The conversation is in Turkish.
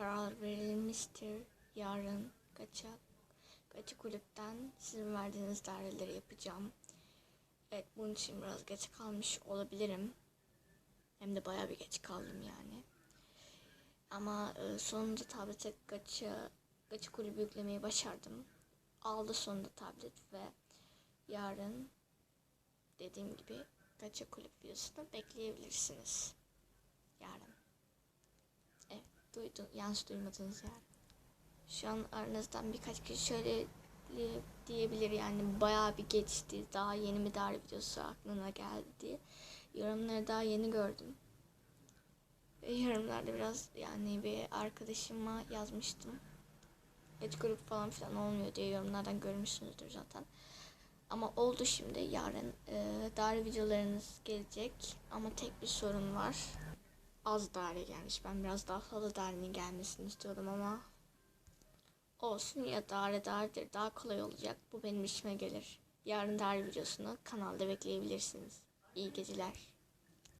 karar verilmiştir. Yarın kaça kaça kulüpten sizin verdiğiniz daireleri yapacağım. Evet bunun için biraz geç kalmış olabilirim. Hem de bayağı bir geç kaldım yani. Ama e, sonunda tablete gaça, gaça kulübü yüklemeyi başardım. Aldı sonunda tablet ve yarın dediğim gibi gaça kulüp videosunu bekleyebilirsiniz. Yarın. Duydun, yanlış duymadınız yani. Şu an aranızdan birkaç kişi şöyle li- diyebilir yani bayağı bir geçti. Daha yeni mi dar videosu aklına geldi diye. Yorumları daha yeni gördüm. Ve yorumlarda biraz yani bir arkadaşıma yazmıştım. Et grup falan filan olmuyor diye yorumlardan görmüşsünüzdür zaten. Ama oldu şimdi yarın e, daire videolarınız gelecek ama tek bir sorun var. Az daire gelmiş. Ben biraz daha fazla dairenin gelmesini istiyordum ama olsun ya daire dairedir daha kolay olacak. Bu benim işime gelir. Yarın daire videosunu kanalda bekleyebilirsiniz. İyi geceler.